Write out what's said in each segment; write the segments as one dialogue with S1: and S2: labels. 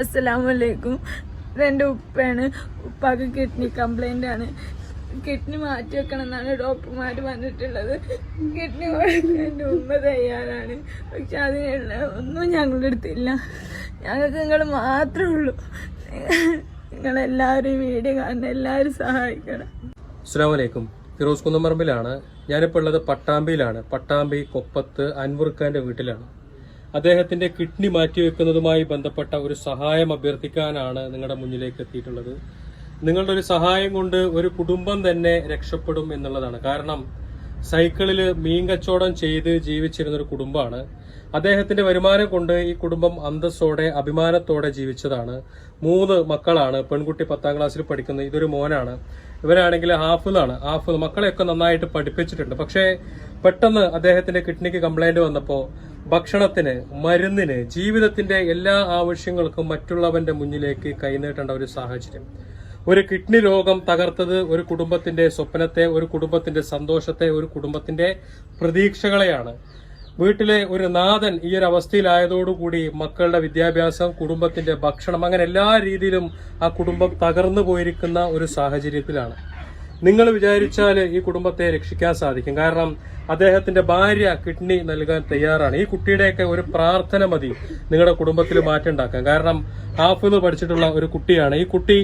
S1: അസ്സലാമലൈക്കും. ഇതെന്റെ ഉപ്പയാണ്. ഉപ്പാക്ക് കിഡ്നി കംപ്ലൈന്റ് ആണ്. കിഡ്നി മാറ്റി വെക്കണം എന്നാണ് ഡോക്ടർമാർ വന്നിട്ടുള്ളത് കിഡ്നി എന്റെ ഉമ്മ തയ്യാറാണ്. പക്ഷെ അതിനുള്ള ഒന്നും ഞങ്ങളുടെ അടുത്തില്ല. ഞങ്ങൾക്ക് നിങ്ങൾ മാത്രമേ ഉള്ളൂ. നിങ്ങളെല്ലാവരും വീഡിയോ കാണുന്ന എല്ലാവരും സഹായിക്കണം.
S2: അസ്സാം ഫിറോസ് കുന്നമ്പറമ്പിലാണ് ഞാനിപ്പോൾ ഉള്ളത് പട്ടാമ്പിയിലാണ്. പട്ടാമ്പി കൊപ്പത്ത് അൻവർഖാന്റെ വീട്ടിലാണ്. അദ്ദേഹത്തിന്റെ കിഡ്നി മാറ്റിവെക്കുന്നതുമായി ബന്ധപ്പെട്ട ഒരു സഹായം അഭ്യർത്ഥിക്കാനാണ് നിങ്ങളുടെ മുന്നിലേക്ക് എത്തിയിട്ടുള്ളത്. നിങ്ങളുടെ ഒരു സഹായം കൊണ്ട് ഒരു കുടുംബം തന്നെ രക്ഷപ്പെടും എന്നുള്ളതാണ്. കാരണം സൈക്കിളിൽ മീൻ കച്ചവടം ചെയ്ത് ജീവിച്ചിരുന്ന ഒരു കുടുംബമാണ്. അദ്ദേഹത്തിന്റെ വരുമാനം കൊണ്ട് ഈ കുടുംബം അന്തസ്സോടെ അഭിമാനത്തോടെ ജീവിച്ചതാണ്. മൂന്ന് മക്കളാണ്. പെൺകുട്ടി പത്താം ക്ലാസ്സിൽ പഠിക്കുന്നത് ഇതൊരു മോനാണ്. ഇവരാണെങ്കിൽ ഹാഫിലാണ് ഹാഫിൽ മക്കളെയൊക്കെ നന്നായിട്ട് പഠിപ്പിച്ചിട്ടുണ്ട്. പക്ഷേ പെട്ടെന്ന് അദ്ദേഹത്തിന്റെ കിഡ്നിക്ക് കംപ്ലൈന്റ് വന്നപ്പോൾ ഭക്ഷണത്തിന് മരുന്നിന് ജീവിതത്തിന്റെ എല്ലാ ആവശ്യങ്ങൾക്കും മറ്റുള്ളവന്റെ മുന്നിലേക്ക് കൈനീട്ടേണ്ട ഒരു സാഹചര്യം. ഒരു കിഡ്നി രോഗം തകർത്തത് ഒരു കുടുംബത്തിന്റെ സ്വപ്നത്തെ ഒരു കുടുംബത്തിന്റെ സന്തോഷത്തെ ഒരു കുടുംബത്തിന്റെ പ്രതീക്ഷകളെയാണ്. വീട്ടിലെ ഒരു നാഥൻ ഈ ഒരു അവസ്ഥയിലായതോടുകൂടി മക്കളുടെ വിദ്യാഭ്യാസം കുടുംബത്തിന്റെ ഭക്ഷണം അങ്ങനെ എല്ലാ രീതിയിലും ആ കുടുംബം തകർന്നു പോയിരിക്കുന്ന ഒരു സാഹചര്യത്തിലാണ്. നിങ്ങൾ വിചാരിച്ചാൽ ഈ കുടുംബത്തെ രക്ഷിക്കാൻ സാധിക്കും. കാരണം അദ്ദേഹത്തിന്റെ ഭാര്യ കിഡ്നി നൽകാൻ തയ്യാറാണ്. ഈ കുട്ടിയുടെയൊക്കെ ഒരു പ്രാർത്ഥന മതി നിങ്ങളുടെ കുടുംബത്തിൽ മാറ്റം ഉണ്ടാക്കാൻ. കാരണം എന്ന് പഠിച്ചിട്ടുള്ള ഒരു കുട്ടിയാണ്. ഈ കുട്ടി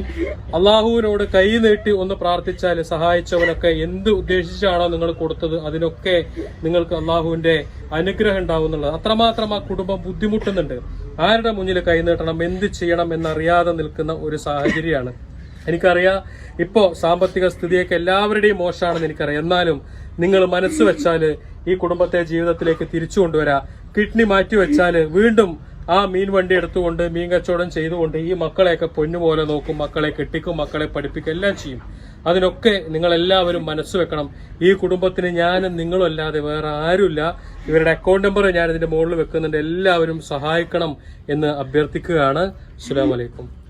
S2: അള്ളാഹുവിനോട് കൈ നീട്ടി ഒന്ന് പ്രാർത്ഥിച്ചാൽ സഹായിച്ചവനൊക്കെ എന്ത് ഉദ്ദേശിച്ചാണോ നിങ്ങൾ കൊടുത്തത് അതിനൊക്കെ നിങ്ങൾക്ക് അള്ളാഹുവിന്റെ അനുഗ്രഹം ഉണ്ടാവും എന്നുള്ളത്. അത്രമാത്രം ആ കുടുംബം ബുദ്ധിമുട്ടുന്നുണ്ട്. ആരുടെ മുന്നിൽ കൈ നീട്ടണം എന്ത് ചെയ്യണം എന്നറിയാതെ നിൽക്കുന്ന ഒരു സാഹചര്യമാണ്. എനിക്കറിയാം. ഇപ്പോൾ സാമ്പത്തിക സ്ഥിതിയൊക്കെ എല്ലാവരുടെയും മോശമാണെന്ന് എനിക്കറിയാം. എന്നാലും നിങ്ങൾ മനസ്സ് വെച്ചാൽ ഈ കുടുംബത്തെ ജീവിതത്തിലേക്ക് തിരിച്ചു കൊണ്ടുവരാം. കിഡ്നി മാറ്റി വെച്ചാൽ വീണ്ടും ആ മീൻ വണ്ടി എടുത്തുകൊണ്ട് മീൻ കച്ചവടം ചെയ്തുകൊണ്ട് ഈ മക്കളെയൊക്കെ പൊന്നുപോലെ നോക്കും മക്കളെ കെട്ടിക്കും മക്കളെ പഠിപ്പിക്കും എല്ലാം ചെയ്യും. അതിനൊക്കെ നിങ്ങളെല്ലാവരും മനസ്സ് വെക്കണം. ഈ കുടുംബത്തിന് ഞാനും നിങ്ങളും അല്ലാതെ വേറെ ആരുമില്ല. ഇവരുടെ അക്കൗണ്ട് നമ്പർ ഞാൻ ഇതിന്റെ മുകളിൽ വെക്കുന്നുണ്ട്. എല്ലാവരും സഹായിക്കണം എന്ന് അഭ്യർത്ഥിക്കുകയാണ്. അസ്സലാമു അലൈക്കും.